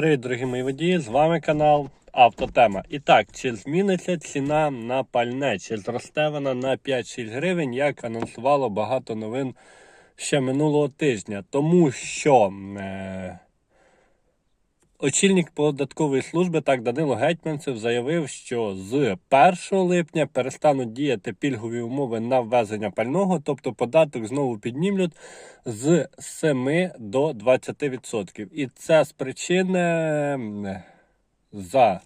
Привіт, дорогі мої водії! З вами канал Автотема. І так, чи зміниться ціна на пальне, чи зросте вона на 5-6 гривень, як анонсувало багато новин ще минулого тижня. Тому що е, очільник податкової служби, так Данило Гетьманцев, заявив, що з 1 липня перестануть діяти пільгові умови на ввезення пального, тобто податок знову піднімлють з 7 до 20%. І це з за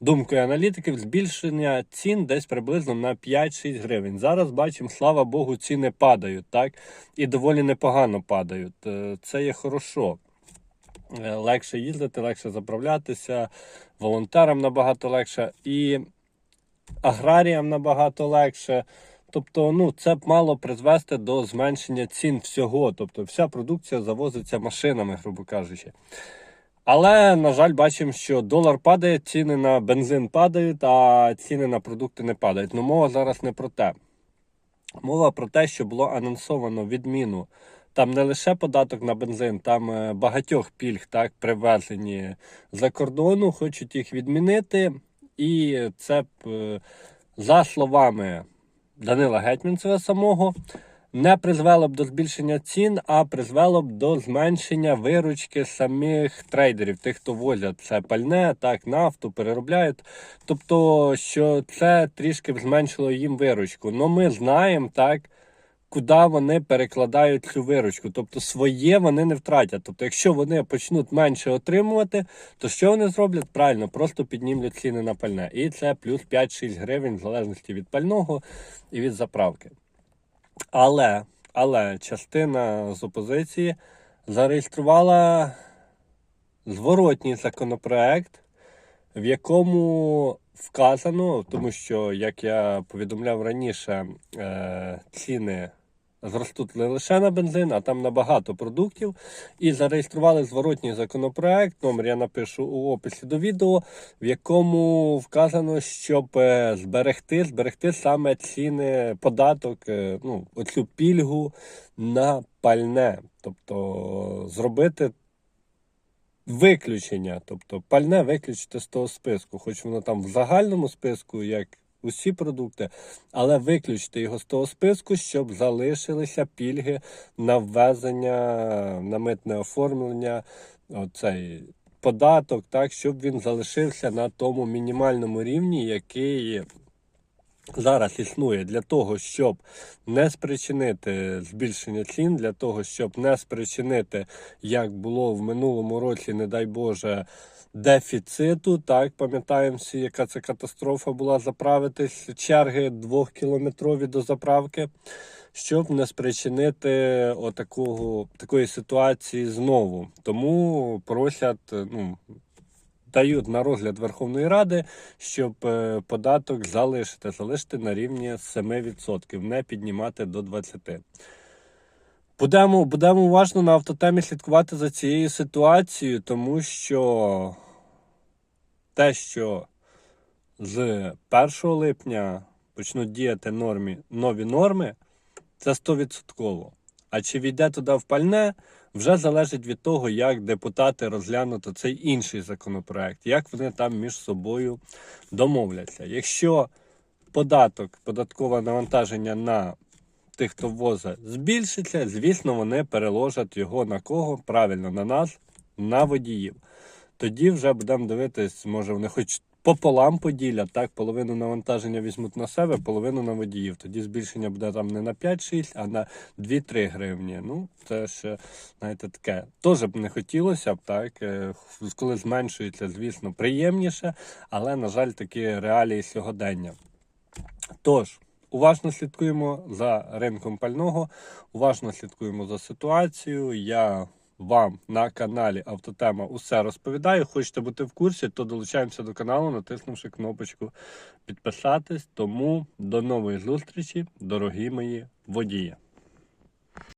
думкою аналітиків, збільшення цін десь приблизно на 5-6 гривень. Зараз бачимо, слава Богу, ціни падають, так? І доволі непогано падають. Е, Це є хорошо. Е, Легше їздити, легше заправлятися, волонтерам набагато легше і аграріям набагато легше. Тобто, ну, це б мало призвести до зменшення цін всього. Тобто, вся продукція завозиться машинами, грубо кажучи. Але, на жаль, бачимо, що долар падає, ціни на бензин падають, а ціни на продукти не падають. Ну, мова зараз не про те. Мова про те, що було анонсовано відміну. Там не лише податок на бензин, там е, багатьох пільг так привезені за кордону, хочуть їх відмінити. І це е, за словами Данила Гетьманцева самого, не призвело б до збільшення цін, а призвело б до зменшення виручки самих трейдерів, тих, хто возять це пальне, так, нафту, переробляють. Тобто, що це трішки б зменшило їм виручку. Ну ми знаємо, так. Куди вони перекладають цю виручку, тобто своє вони не втратять. Тобто, якщо вони почнуть менше отримувати, то що вони зроблять? Правильно, просто піднімлять ціни на пальне. І це плюс 5-6 гривень в залежності від пального і від заправки. Але, але частина з опозиції зареєструвала зворотній законопроект, в якому вказано, тому що, як я повідомляв раніше, е, ціни зростуть не лише на бензин, а там на багато продуктів. І зареєстрували зворотній законопроект. Номер я напишу у описі до відео, в якому вказано, щоб е, зберегти, зберегти саме ціни, податок, е, ну, оцю пільгу на пальне. Тобто зробити виключення, тобто пальне виключити з того списку, хоч воно там в загальному списку, як усі продукти, але виключити його з того списку, щоб залишилися пільги на ввезення, на митне оформлення, оцей податок, так, щоб він залишився на тому мінімальному рівні, який зараз існує для того, щоб не спричинити збільшення цін, для того, щоб не спричинити, як було в минулому році, не дай Боже, дефіциту. Так, пам'ятаємо всі, яка це катастрофа була заправитись черги двохкілометрові до заправки. Щоб не спричинити отакого, такої ситуації знову. Тому просять, ну, дають на розгляд Верховної Ради, щоб е, податок залишити, залишити на рівні 7%, не піднімати до 20%. Будемо, будемо уважно на автотемі слідкувати за цією ситуацією, тому що те, що з 1 липня почнуть діяти нормі, нові норми, це 100%. А чи війде туди в пальне, вже залежить від того, як депутати розглянуть цей інший законопроект, як вони там між собою домовляться. Якщо податок, податкове навантаження на тих, хто возить, збільшиться, звісно, вони переложать його на кого? Правильно, на нас, на водіїв. Тоді вже будемо дивитись, може вони хоч пополам поділять, так, половину навантаження візьмуть на себе, половину на водіїв. Тоді збільшення буде там не на 5-6, а на 2-3 гривні. Ну, це ще, знаєте, таке. Теж б не хотілося б, так, е, коли зменшується, звісно, приємніше, але, на жаль, такі реалії сьогодення. Тож, уважно слідкуємо за ринком пального, уважно слідкуємо за ситуацією. Я вам на каналі Автотема усе розповідаю. Хочете бути в курсі, то долучаємося до каналу, натиснувши кнопочку підписатись. Тому до нової зустрічі, дорогі мої водії.